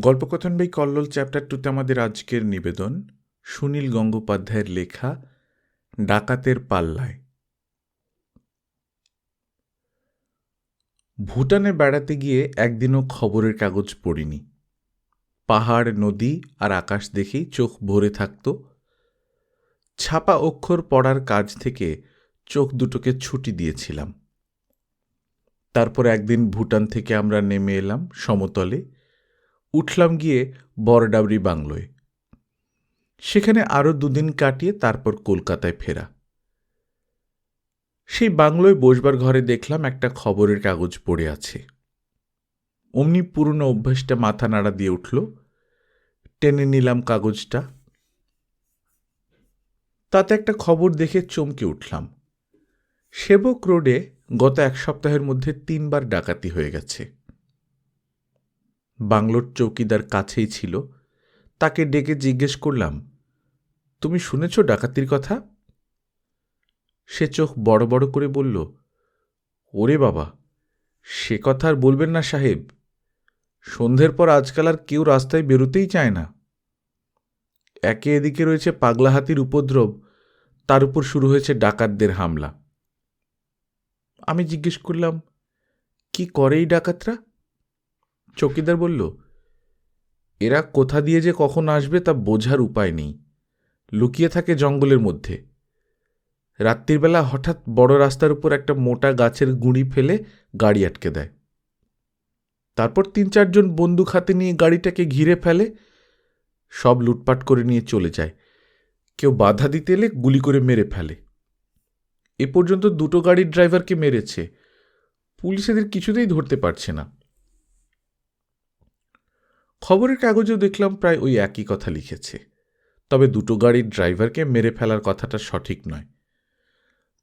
গল্পকথন by Kallol chapter টুতে আমাদের আজকের নিবেদন, সুনীল গঙ্গোপাধ্যায়ের লেখা, ডাকাতের পাল্লায়। ভুটানে বেড়াতে গিয়ে একদিনও খবরের কাগজ পড়িনি। পাহাড়, নদী আর আকাশ দেখেই চোখ ভরে থাকত। ছাপা অক্ষর পড়ার কাজ থেকে চোখ দুটোকে ছুটি দিয়েছিলাম। তারপর একদিন ভুটান থেকে আমরা নেমে এলাম সমতলে। উঠলাম গিয়ে বরডাবরি বাংলোয়। সেখানে আরও দুদিন কাটিয়ে তারপর কলকাতায় ফেরা। সেই বাংলোয় বসবার ঘরে দেখলাম একটা খবরের কাগজ পড়ে আছে। অমনি পুরনো অভ্যাসটা মাথা নাড়া দিয়ে উঠল। টেনে নিলাম কাগজটা। তাতে একটা খবর দেখে চমকে উঠলাম। সেবক রোডে গত এক সপ্তাহের মধ্যে তিনবার ডাকাতি হয়ে গেছে। বাংলোর চৌকিদার কাছেই ছিল, তাকে ডেকে জিজ্ঞেস করলাম, তুমি শুনেছ ডাকাতির কথা? সে চোখ বড় বড় করে বলল, ওরে বাবা, সে কথা আর বলবেন না সাহেব। সন্ধ্যের পর আজকাল আর কেউ রাস্তায় বেরোতেই চায় না। একে এদিকে রয়েছে পাগলা হাতির উপদ্রব, তার উপর শুরু হয়েছে ডাকাতদের হামলা। আমি জিজ্ঞেস করলাম, কি করে এই ডাকাতরা? চৌকিদার বলল, এরা কোথা দিয়ে যে কখন আসবে তা বোঝার উপায় নেই। লুকিয়ে থাকে জঙ্গলের মধ্যে। রাত্রিবেলা হঠাৎ বড় রাস্তার উপর একটা মোটা গাছের গুঁড়ি ফেলে গাড়ি আটকে দেয়। তারপর তিন চারজন বন্দুক হাতে নিয়ে গাড়িটাকে ঘিরে ফেলে, সব লুটপাট করে নিয়ে চলে যায়। কেউ বাধা দিতে এলে গুলি করে মেরে ফেলে। এ পর্যন্ত দুটো গাড়ির ড্রাইভারকে মেরেছে। পুলিশ এদের কিছুতেই ধরতে পারছে না। খবরের কাগজেও দেখলাম প্রায় ওই একই কথা লিখেছে। তবে দুটো গাড়ির ড্রাইভারকে মেরে ফেলার কথাটা সঠিক নয়।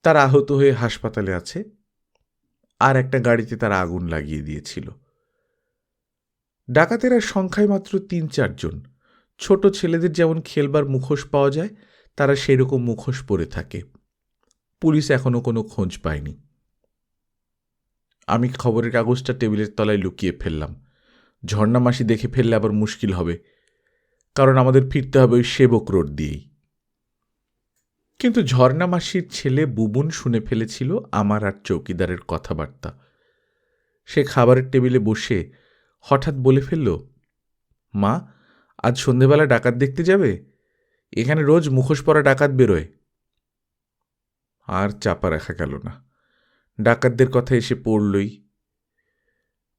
তার আহত হয়ে হাসপাতালে আছে, আর একটা গাড়িতে তারা আগুন লাগিয়ে দিয়েছিল। ডাকাতেরা সংখ্যায় মাত্র তিন চারজন। ছোট ছেলেদের যেমন খেলবার মুখোশ পাওয়া যায়, তারা সেরকম মুখোশ পরে থাকে। পুলিশ এখনও কোনো খোঁজ পায়নি। আমি খবরের কাগজটা টেবিলের তলায় লুকিয়ে ফেললাম। ঝর্ণা মাসি দেখে ফেললে আবার মুশকিল হবে। কারণ আমাদের ফিরতে হবে ওই সেবক রোড দিয়েই। কিন্তু ঝর্ণামাসির ছেলে বুবুন শুনে ফেলেছিল আমার আর চৌকিদারের কথাবার্তা। সে খাবারের টেবিলে বসে হঠাৎ বলে ফেলল, মা, আজ সন্ধেবেলা ডাকাত দেখতে যাবে? এখানে রোজ মুখোশ পরা ডাকাত বেরোয়। আর চাপা রাখা গেল না। ডাকাতদের কথা এসে পড়লই।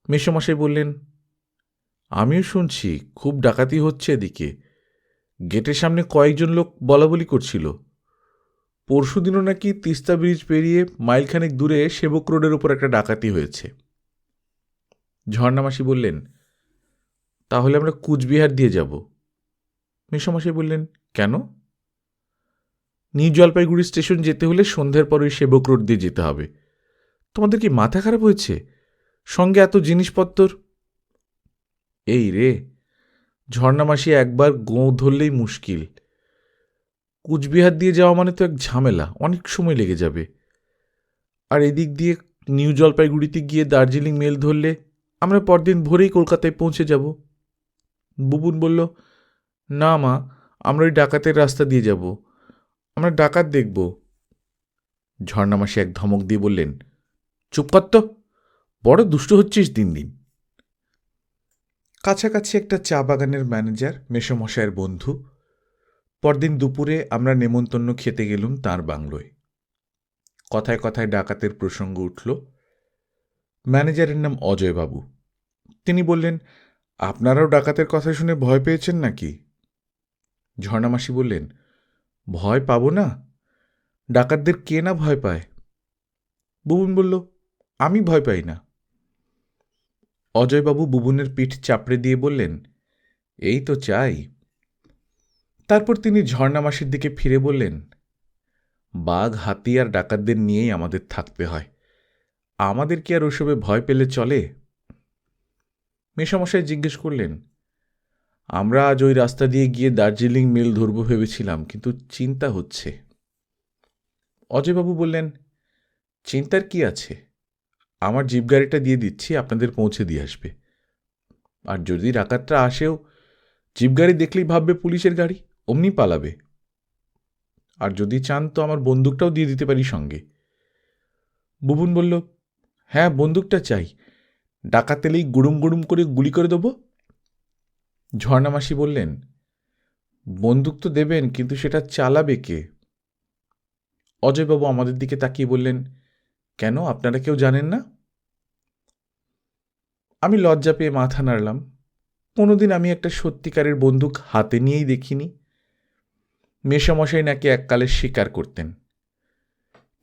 মেসমশাই বললেন আমিও শুনছি, খুব ডাকাতি হচ্ছে এদিকে। গেটের সামনে কয়েকজন লোক বলাবলি করছিল। পরশুদিনও নাকি তিস্তা ব্রিজ পেরিয়ে মাইলখানেক দূরে সেবক রোডের উপর একটা ডাকাতি হয়েছে। ঝর্ণামাসি বললেন, তাহলে আমরা কুচবিহার দিয়ে যাব। মেসমশাই বললেন, কেন? নিউ জলপাইগুড়ি স্টেশন যেতে হলে সন্ধ্যের পর ওই সেবক রোড দিয়ে যেতে হবে। তোমাদের কি মাথা খারাপ হয়েছে? সঙ্গে এত জিনিসপত্র এই রে ঝর্ণামাসি একবার গোঁ ধরলেই মুশকিল। কুচবিহার দিয়ে যাওয়া মানে তো এক ঝামেলা, অনেক সময় লেগে যাবে। আর এদিক দিয়ে নিউ জলপাইগুড়িতে গিয়ে দার্জিলিং মেল ধরলে আমরা পরদিন ভোরেই কলকাতায় পৌঁছে যাব। বুবুন বলল, না মা, আমরা ওই ডাকাতের রাস্তা দিয়ে যাব। আমরা ডাকাত দেখব। ঝর্ণামাসি এক ধমক দিয়ে বললেন, চুপ কর তো, বড় দুষ্ট হচ্ছিস দিন দিন। কাছাকাছি একটা চা বাগানের ম্যানেজার, মেসমশায়ের বন্ধু। পরদিন দুপুরে আমরা নেমন্তন্ন খেতে গেলুম তার বাংলোয়। কথায় কথায় ডাকাতের প্রসঙ্গ উঠল, ম্যানেজারের নাম অজয়বাবু। তিনি বললেন, আপনারাও ডাকাতের কথা শুনে ভয় পেয়েছেন নাকি? ঝর্ণামাসি বললেন, ভয় পাবো না। ডাকাতদের কে না ভয় পায়? বুবুন বলল, আমি ভয় পাই না। অজয়বাবু বুবুনের পিঠ চাপড়ে দিয়ে বললেন, এই তো চাই। তারপর তিনি ঝর্ণামাসির দিকে ফিরে বললেন, বাঘ, হাতি আর ডাকাতদের নিয়েই আমাদের থাকতে হয়। আমাদের কি আর ওসবে ভয় পেলে চলে? মেশামশাই জিজ্ঞেস করলেন, আমরা আজ ওই রাস্তা দিয়ে গিয়ে দার্জিলিং মেল ধরব ভেবেছিলাম, কিন্তু চিন্তা হচ্ছে। অজয়বাবু বললেন, চিন্তার কি আছে? আমার জিপ গাড়িটা দিয়ে দিচ্ছি, আপনাদের পৌঁছে দিয়ে আসবে। আর যদি ডাকাতরা আসেও, জিপ গাড়ি দেখলেই ভাববে পুলিশের গাড়ি, অমনি পালাবে। আর যদি চান তো আমার বন্দুকটাও দিয়ে দিতে পারি সঙ্গে। বুবুন বলল হ্যাঁ বন্দুকটা চাই। ডাকাত এলেই গুড়ুম গুড়ুম করে গুলি করে দেবো? ঝর্ণামাসি বললেন, বন্দুক তো দেবেন, কিন্তু সেটা চালাবে কে? অজয়বাবু আমাদের দিকে তাকিয়ে বললেন কেন? আপনারা কেউ জানেন না? আমি লজ্জা পেয়ে মাথা নাড়লাম। কোনোদিন আমি একটা সত্যিকারের বন্দুক হাতে নিয়েই দেখিনি। মেষমশাই নাকি এককালে স্বীকার করতেন।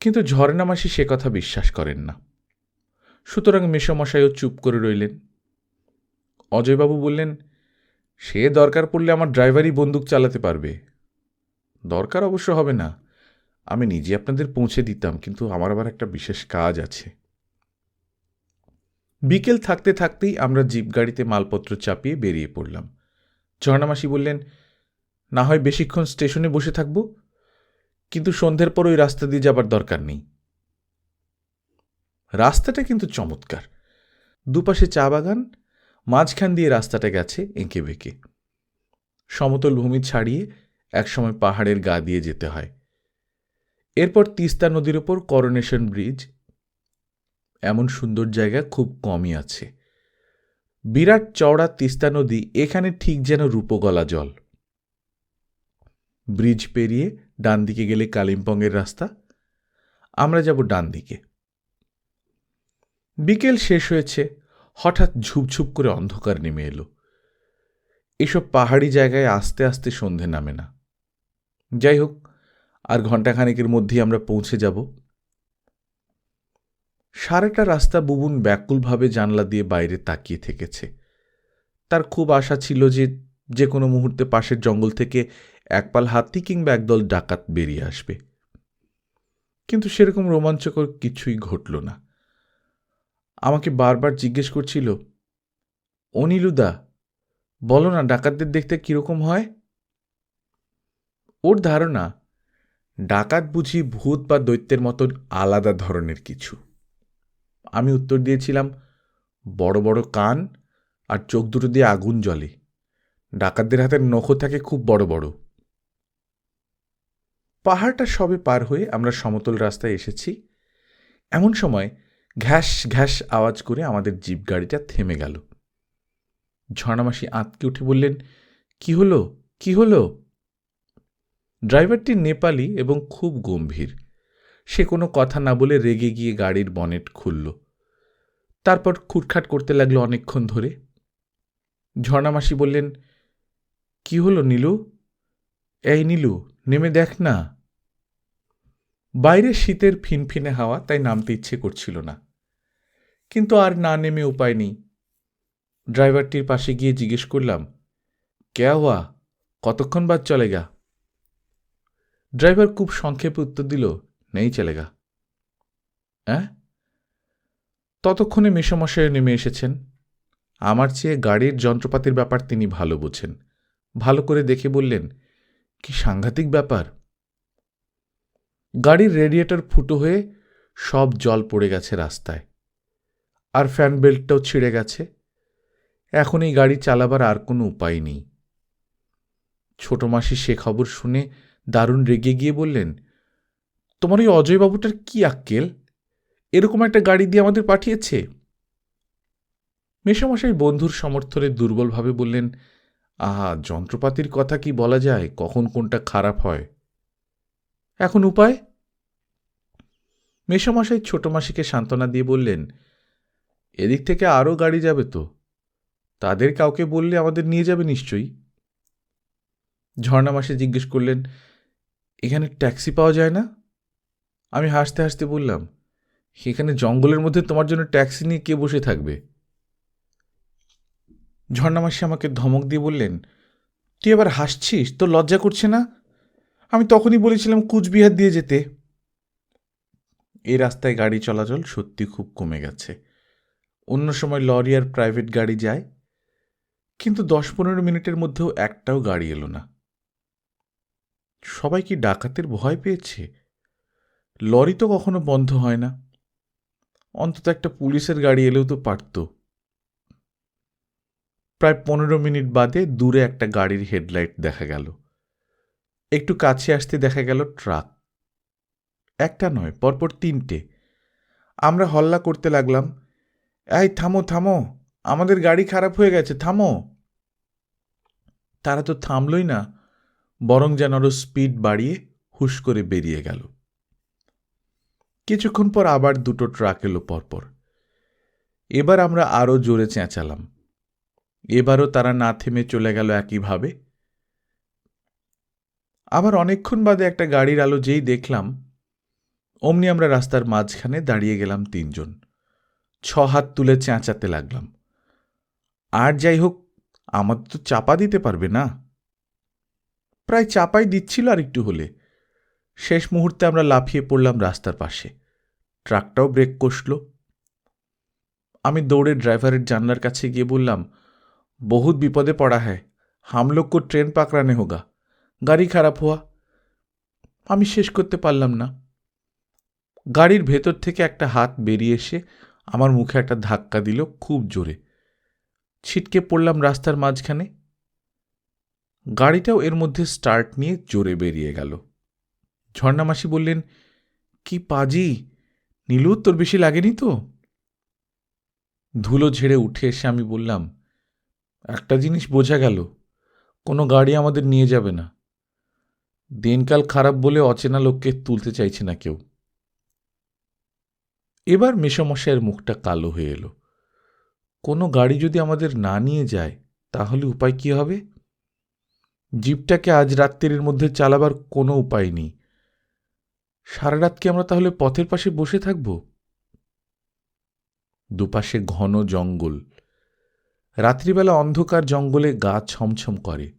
কিন্তু ঝর্ণামাসি সে কথা বিশ্বাস করেন না। সুতরাং মেষমশাইও চুপ করে রইলেন। অজয়বাবু বললেন, সে দরকার পড়লে আমার ড্রাইভারই বন্দুক চালাতে পারবে। দরকার অবশ্য হবে না। আমি নিজে আপনাদের পৌঁছে দিতাম, কিন্তু আমার আবার একটা বিশেষ কাজ আছে। বিকেল থাকতে থাকতেই আমরা জিপ গাড়িতে মালপত্র চাপিয়ে বেরিয়ে পড়লাম। ঝর্ণামাসি বললেন, না হয় বেশিক্ষণ স্টেশনে বসে থাকব, কিন্তু সন্ধ্যের পর ওই রাস্তা দিয়ে যাবার দরকার নেই। রাস্তাটা কিন্তু চমৎকার। দুপাশে চা বাগান, মাঝখান দিয়ে রাস্তাটা গেছে এঁকে বেঁকে। সমতল ভূমি ছাড়িয়ে একসময় পাহাড়ের গা দিয়ে যেতে হয়। এরপর তিস্তা নদীর ওপর করোনেশন ব্রিজ এমন সুন্দর জায়গা খুব কমই আছে। বিরাট চওড়া তিস্তা নদী এখানে ঠিক যেন রূপগলা জল। ব্রিজ পেরিয়ে ডান দিকে গেলে কালিম্পংয়ের রাস্তা। আমরা যাব ডান দিকে বিকেল শেষ হয়েছে, হঠাৎ ঝুপঝুপ করে অন্ধকার নেমে এলো। এসব পাহাড়ি জায়গায় আস্তে আস্তে সন্ধে নামে না। যাই হোক আর ঘণ্টাখানেকের মধ্যেই আমরা পৌঁছে যাব। সারাটা রাস্তা বুবুন ব্যাকুলভাবে জানলা দিয়ে বাইরে তাকিয়ে থেকেছে। তার খুব আশা ছিল যে যে কোনো মুহূর্তে পাশের জঙ্গল থেকে একপাল হাতি কিংবা একদল ডাকাত বেরিয়ে আসবে। কিন্তু সেরকম রোমাঞ্চকর কিছুই ঘটল না। আমাকে বারবার জিজ্ঞেস করছিল, অনিলুদা, বলো না, ডাকাতদের দেখতে কীরকম হয়? ওর ধারণা ডাকাত বুঝি ভূত বা দৈত্যের মতন আলাদা ধরনের কিছু। আমি উত্তর দিয়েছিলাম, বড় বড় কান আর চোখ দুটো দিয়ে আগুন জ্বলে। ডাকাতদের হাতের নখও থাকে খুব বড় বড়। পাহাড়টা সবে পার হয়ে আমরা সমতল রাস্তায় এসেছি। এমন সময় ঘ্যাস ঘ্যাস আওয়াজ করে আমাদের জিপ গাড়িটা থেমে গেল। ঝর্ণামাসি আঁতকে উঠে বললেন, কি হলো? কি হলো? ড্রাইভারটি নেপালি এবং খুব গম্ভীর। সে কোনো কথা না বলে রেগে গিয়ে গাড়ির বনেট খুলল। তারপর খুটখাট করতে লাগল অনেকক্ষণ ধরে। ঝর্ণামাসি বললেন, কি হলো নীলু? এই নীলু, নেমে দেখ না। বাইরে শীতের ফিনফিনে হাওয়া, তাই নামতে ইচ্ছে করছিল না। কিন্তু আর না নেমে উপায় নেই। ড্রাইভারটির পাশে গিয়ে জিজ্ঞেস করলাম ক্যা হুয়া কতক্ষণ বাদ চলেগা ড্রাইভার খুব সংক্ষেপে উত্তর দিল, নেই চলেগা। হ্যাঁ ততক্ষণে মেসমশায় নেমে এসেছেন। আমার চেয়ে গাড়ির যন্ত্রপাতির ব্যাপার তিনি ভালো বোঝেন। ভালো করে দেখে বললেন, কি সাংঘাতিক ব্যাপার? গাড়ির রেডিয়েটর ফুটো হয়ে সব জল পড়ে গেছে রাস্তায়। আর ফ্যান বেল্টটাও ছিঁড়ে গেছে। এখন এই গাড়ি চালাবার আর কোনো উপায় নেই। ছোট মাসি সে খবর শুনে দারুণ রেগে গিয়ে বললেন, তোমার ওই অজয়বাবুটার কি আক্কেল? এরকম একটা গাড়ি দিয়ে আমাদের পাঠিয়েছে? মেশামশাই বন্ধুর সমর্থনে দুর্বলভাবে বললেন, আহা, যন্ত্রপাতির কথা কি বলা যায়? কখন কোনটা খারাপ হয়? এখন উপায়? মেশামশাই ছোট মাসিকে সান্ত্বনা দিয়ে বললেন, এদিক থেকে আরও গাড়ি যাবে তো। তাদের কাউকে বললে আমাদের নিয়ে যাবে নিশ্চয়ই? ঝর্ণা মাসে জিজ্ঞেস করলেন এখানে ট্যাক্সি পাওয়া যায় না? আমি হাসতে হাসতে বললাম, এখানে জঙ্গলের মধ্যে তোমার জন্য ট্যাক্সি নিয়ে কে বসে থাকবে? ঝর্ণামাসি আমাকে ধমক দিয়ে বললেন, তুই এবার হাসছিস? তোর লজ্জা করছে না? আমি তখনই বলেছিলাম, কুচবিহার দিয়ে যেতে। এই রাস্তায় গাড়ি চলাচল সত্যি খুব কমে গেছে। অন্য সময় লরি আর প্রাইভেট গাড়ি যায়, কিন্তু দশ পনেরো মিনিটের মধ্যেও একটাও গাড়ি এলো না। সবাই কি ডাকাতের ভয় পেয়েছে? লরি তো কখনো বন্ধ হয় না। অন্তত একটা পুলিশের গাড়ি এলেও তো পারত। প্রায় পনেরো মিনিট বাদে দূরে একটা গাড়ির হেডলাইট দেখা গেল। একটু কাছে আসতে দেখা গেল ট্রাক। একটা নয়, পরপর তিনটে। আমরা হল্লা করতে লাগলাম, এই, থামো থামো, আমাদের গাড়ি খারাপ হয়ে গেছে, থামো। তারা তো থামলই না। বরং যেন আরও স্পিড বাড়িয়ে হুশ করে বেরিয়ে গেল। কিছুক্ষণ পর আবার দুটো ট্রাক এলো পরপর। এবার আমরা আরও জোরে চেঁচালাম। এবারও তারা না থেমে চলে গেল একইভাবে। আবার অনেকক্ষণ বাদে একটা গাড়ির আলো যেই দেখলাম, অমনি আমরা রাস্তার মাঝখানে দাঁড়িয়ে গেলাম তিনজন। ছ হাত তুলে চেঁচাতে লাগলাম। আর যাই হোক, আমাদের তো চাপা দিতে পারবে না। প্রায় চাপাই দিচ্ছিল আর একটু হলে। শেষ মুহূর্তে আমরা লাফিয়ে পড়লাম রাস্তার পাশে। ট্রাকটাও ব্রেক কষল। আমি দৌড়ে ড্রাইভারের জানলার কাছে গিয়ে বললাম, বহুত বিপদে পড়া হ্যায়। হাম লোক কো ট্রেন পাকড়ানে হোগা। গাড়ি খারাপ হওয়া আমি শেষ করতে পারলাম না। গাড়ির ভেতর থেকে একটা হাত বেরিয়ে এসে আমার মুখে একটা ধাক্কা দিল খুব জোরে। ছিটকে পড়লাম রাস্তার মাঝখানে। গাড়িটাও এর মধ্যে স্টার্ট নিয়ে জোরে বেরিয়ে গেল। ঝর্ণামাসি বললেন, কি পাজি? নীলু, তোর বেশি লাগেনি তো? ধুলো ঝেড়ে উঠে এসে আমি বললাম, একটা জিনিস বোঝা গেল, কোনো গাড়ি আমাদের নিয়ে যাবে না। দিনকাল খারাপ বলে অচেনা লোককে তুলতে চাইছে না কেউ। এবার মেসমশাইয়ের মুখটা কালো হয়ে এলো। কোনো গাড়ি যদি আমাদের না নিয়ে যায়, তাহলে উপায় কি হবে? জিপটাকে আজ রাত্রির মধ্যে চালাবার কোনো উপায় নেই। সারা রাত কি আমরা তাহলে পথের পাশে বসে থাকব? দুপাশে ঘন জঙ্গল। রাত্রিবেলা অন্ধকার জঙ্গলে গা ছমছম করে।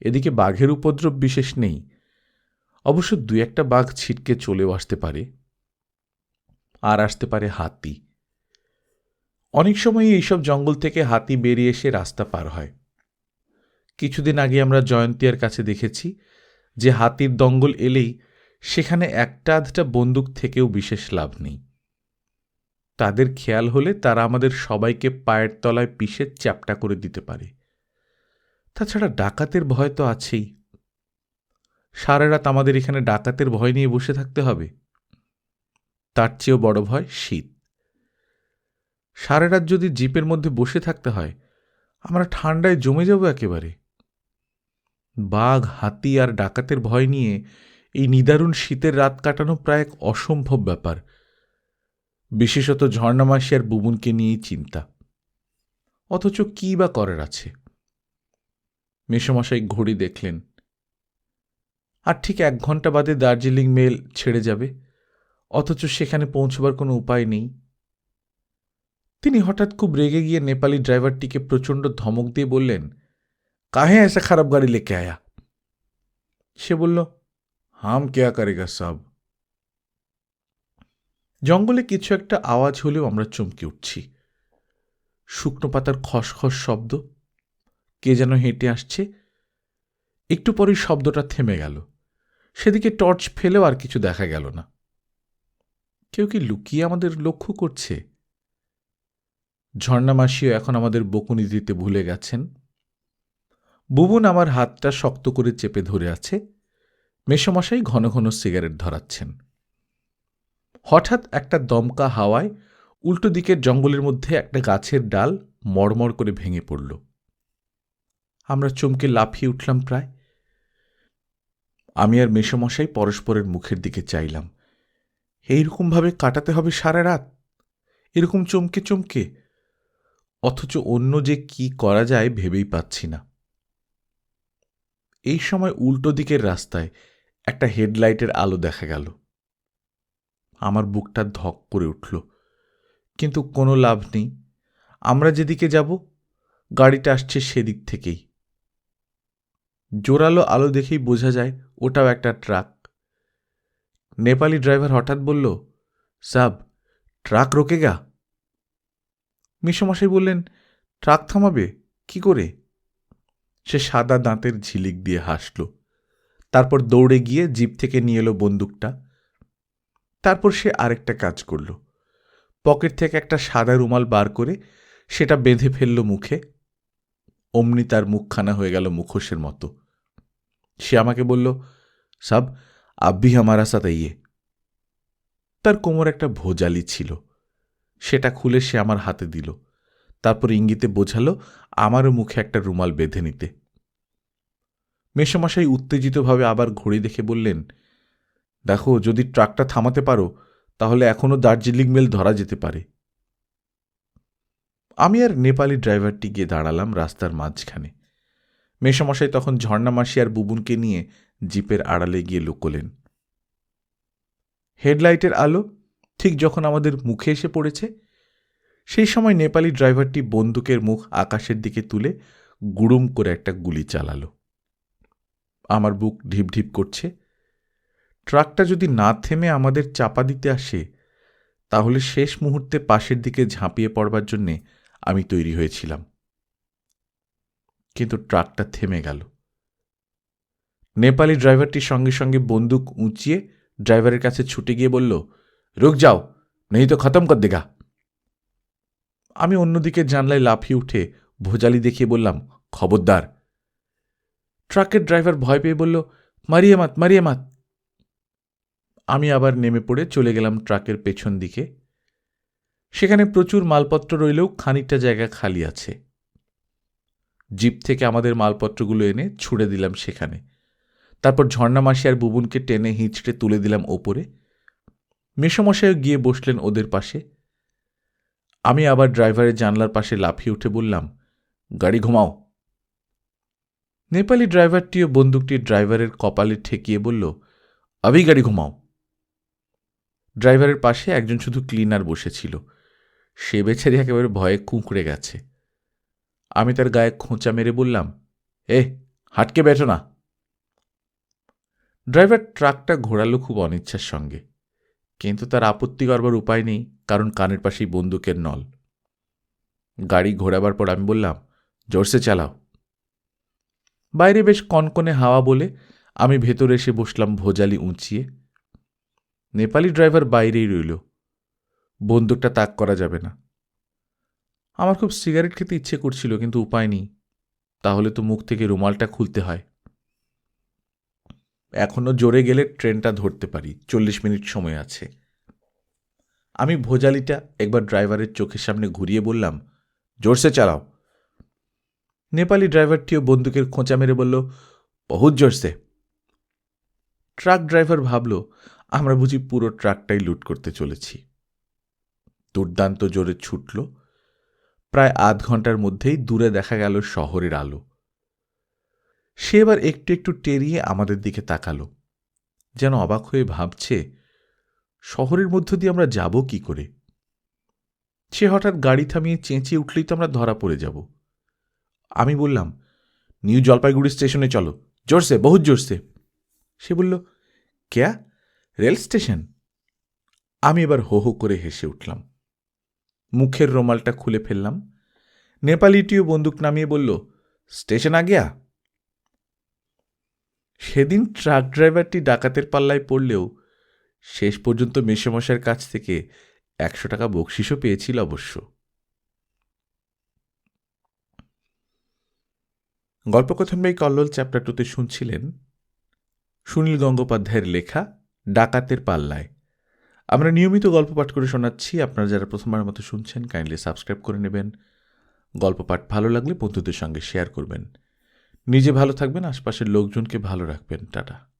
এদিকে বাঘের উপদ্রব বিশেষ নেই। অবশ্য দু একটা বাঘ ছিটকে চলেও আসতে পারে। আর আসতে পারে হাতি। অনেক সময় এইসব জঙ্গল থেকে হাতি বেরিয়ে এসে রাস্তা পার হয়। কিছুদিন আগে আমরা জয়ন্তিয়ার কাছে দেখেছি যে হাতির দঙ্গল এলেই সেখানে একটা আধটা বন্দুক থেকেও বিশেষ লাভ নেই। তাদের খেয়াল হলে তারা আমাদের সবাইকে পায়ের তলায় পিষে চ্যাপটা করে দিতে পারে। তাছাড়া ডাকাতের ভয় তো আছেই। সারা রাত আমাদের এখানে ডাকাতের ভয় নিয়ে বসে থাকতে হবে। তার চেয়েও বড় ভয় শীত। সারা রাত যদি জিপের মধ্যে বসে থাকতে হয়, আমরা ঠান্ডায় জমে যাব একেবারে। বাঘ, হাতি আর ডাকাতের ভয় নিয়ে এই নিদারুণ শীতের রাত কাটানো প্রায় এক অসম্ভব ব্যাপার। বিশেষত ঝর্ণামাসি আর বুবুনকে নিয়েই চিন্তা। অথচ কী বা করার আছে? মেসমশাই ঘড়ি দেখলেন। আর ঠিক এক ঘণ্টা বাদে দার্জিলিং মেল ছেড়ে যাবে। অথচ সেখানে পৌঁছবার কোনো উপায় নেই। তিনি হঠাৎ খুব রেগে গিয়ে নেপালি ড্রাইভারটিকে প্রচণ্ড ধমক দিয়ে বললেন কাহে এসে খারাপ গাড়ি লেকে আয়া সে বলল হাম কেয়া করেগা সব জঙ্গলে কিছু একটা আওয়াজ হলেও আমরা চমকে উঠছি। শুকনো পাতার খসখস শব্দ কে যেন হেঁটে আসছে। একটু পরেই শব্দটা থেমে গেল। সেদিকে টর্চ ফেলেও আর কিছু দেখা গেল না। কেউ কি লুকিয়ে আমাদের লক্ষ্য করছে? ঝর্ণামাসিও এখন আমাদের বকুনি দিতে ভুলে গেছেন। বুবুন আমার হাতটা শক্ত করে চেপে ধরে আছে। মেসমশাই ঘন ঘন সিগারেট ধরাচ্ছেন। হঠাৎ একটা দমকা হাওয়ায় উল্টো দিকের জঙ্গলের মধ্যে একটা গাছের ডাল মড়মড় করে ভেঙে পড়ল। আমরা চমকে লাফিয়ে উঠলাম প্রায়। আমি আর মেসমশাই পরস্পরের মুখের দিকে চাইলাম। এইরকমভাবে কাটাতে হবে সারা রাত। এরকম চমকে চমকে। অথচ অন্য যে কি করা যায় ভেবেই পাচ্ছি না। এই সময় উল্টো দিকের রাস্তায় একটা হেডলাইটের আলো দেখা গেল। আমার বুকটা ধক করে উঠল। কিন্তু কোনো লাভ নেই। আমরা যেদিকে যাব, গাড়িটা আসছে সেদিক থেকেই। জোরালো আলো দেখেই বোঝা যায়, ওটাও একটা ট্রাক। নেপালি ড্রাইভার হঠাৎ বলল, সাব, ট্রাক রোকে গা মিশমশাই বললেন, ট্রাক থামাবে? কি করে? সে সাদা দাঁতের ঝিলিক দিয়ে হাসল। তারপর দৌড়ে গিয়ে জিপ থেকে নিয়ে এলো বন্দুকটা। তারপর সে আরেকটা কাজ করল। পকেট থেকে একটা সাদা রুমাল বার করে সেটা বেঁধে ফেলল মুখে। অমনি তার মুখখানা হয়ে গেল মুখোশের মতো। সে আমাকে বলল, সাব আব্বি আমারা সাথে ইয়ে তার কোমর একটা ভোজালি ছিল। সেটা খুলে সে আমার হাতে দিল। তারপর ইঙ্গিতে বোঝালো, আমারও মুখে একটা রুমাল বেঁধে নিতে। মেসমশাই উত্তেজিতভাবে আবার ঘড়ি দেখে বললেন, দেখো, যদি ট্রাকটা থামাতে পারো, তাহলে এখনও দার্জিলিং মেল ধরা যেতে পারে। আমি আর নেপালি ড্রাইভারটি গিয়ে দাঁড়ালাম রাস্তার মাঝখানে। মেসমশাই তখন ঝর্ণা মাসি আর বুবুনকে নিয়ে জিপের আড়ালে গিয়ে লুকোলেন হেডলাইটের আলো ঠিক যখন আমাদের মুখে এসে পড়েছে সেই সময় নেপালি ড্রাইভারটি বন্দুকের মুখ আকাশের দিকে তুলে গুড়ুম করে একটা গুলি চালালো। আমার বুক ঢিপ ঢিপ করছে। ট্রাকটা যদি না থেমে আমাদের চাপা দিতে আসে, তাহলে শেষ মুহূর্তে পাশের দিকে ঝাঁপিয়ে পড়বার জন্যে আমি তৈরি হয়েছিলাম। কিন্তু ট্রাকটা থেমে গেল। নেপালি ড্রাইভারটির সঙ্গে সঙ্গে বন্দুক উঁচিয়ে ড্রাইভারের কাছে ছুটে গিয়ে বলল রুক যাও, নেই তো খতম কর দেগা। আমি অন্যদিকে জানলায় লাফিয়ে উঠে ভোজালি দেখিয়ে বললাম, খবরদার। ট্রাকের ড্রাইভার ভয় পেয়ে বলল মারিয়ে মাত মাত আমি আবার নেমে পড়ে চলে গেলাম ট্রাকের পেছন দিকে। সেখানে প্রচুর মালপত্র রইলেও খানিকটা জায়গা খালি আছে। জিপ থেকে আমাদের মালপত্রগুলো এনে ছুড়ে দিলাম সেখানে। তারপর ঝর্ণামাসি আর বুবুনকে টেনে হিঁচড়ে তুলে দিলাম ওপরে। মেসমশাইও গিয়ে বসলেন ওদের পাশে। আমি আবার ড্রাইভারের জানলার পাশে লাফিয়ে উঠে বললাম, গাড়ি ঘুমাও। নেপালি ড্রাইভারটিও বন্দুকটি ড্রাইভারের কপালে ঠেকিয়ে বলল, আবি গাড়ি ঘুমাও। ড্রাইভারের পাশে একজন শুধু ক্লিনার বসেছিল। সে বেচারি একেবারে ভয়ে কুঁকড়ে গেছে। আমি তার গায়ে খোঁচা মেরে বললাম এ হাটকে বেঠো না ড্রাইভার ট্রাকটা ঘোরালো খুব অনিচ্ছার সঙ্গে। কিন্তু তার আপত্তি করবার উপায় নেই, কারণ কানের পাশেই বন্দুকের নল। গাড়ি ঘোরাবার পর আমি বললাম, জোরসে চালাও। বাইরে বেশ কনকনে হাওয়া বলে আমি ভেতরে এসে বসলাম ভোজালি উঁচিয়ে। নেপালি ড্রাইভার বাইরেই রইল। বন্দুকটা তাক করা যাবে না। আমার খুব সিগারেট খেতে ইচ্ছে করছিল, কিন্তু উপায় নেই। তাহলে তো মুখ থেকে রুমালটা খুলতে হয়। এখনও জোরে গেলে ট্রেনটা ধরতে পারি। চল্লিশ মিনিট সময় আছে। আমি ভোজালিটা একবার ড্রাইভারের চোখের সামনে ঘুরিয়ে বললাম, জোরসে চালাও। নেপালি ড্রাইভারটিও বন্দুকের খোঁচা মেরে বলল, বহুত জোরসে। ট্রাক ড্রাইভার ভাবল, আমরা বুঝি পুরো ট্রাকটাই লুট করতে চলেছি। দুর্দান্ত জোরে ছুটল। প্রায় আধ ঘণ্টার মধ্যেই দূরে দেখা গেল শহরের আলো। সে এবার একটু একটু টেরিয়ে আমাদের দিকে তাকালো, যেন অবাক হয়ে ভাবছে, শহরের মধ্য দিয়ে আমরা যাব কি করে? সে হঠাৎ গাড়ি থামিয়ে চেঁচিয়ে উঠলেই তো আমরা ধরা পড়ে যাব। আমি বললাম, নিউ জলপাইগুড়ি স্টেশনে চলো, জোরসে, বহুত জোরসে। সে বলল, ক্যা? Rail station? আমি এবার হো হো করে হেসে উঠলাম। মুখের রোমালটা খুলে ফেললাম। নেপালিটিও বন্দুক নামিয়ে বলল, স্টেশন আ গিয়া? সেদিন ট্রাক ড্রাইভারটি ডাকাতের পাল্লায় পড়লেও শেষ পর্যন্ত মেসমশাইয়ের কাছ থেকে একশো টাকা বকশিসও পেয়েছিল অবশ্য। গল্পকথন বাই কল্লোল চ্যাপ্টার টুতে শুনছিলেন সুনীল গঙ্গোপাধ্যায়ের লেখা ডাকাতের পাল্লায়। আমরা নিয়মিত গল্প পাঠ করে শোনাচ্ছি। আপনারা যারা প্রথমবার মতো শুনছেন কাইন্ডলি সাবস্ক্রাইব করে নেবেন। গল্প পাঠ ভালো লাগলে বন্ধুদের সঙ্গে শেয়ার করবেন। নিজে ভালো থাকবেন আশপাশের লোকজনকে ভালো রাখবেন। টাটা।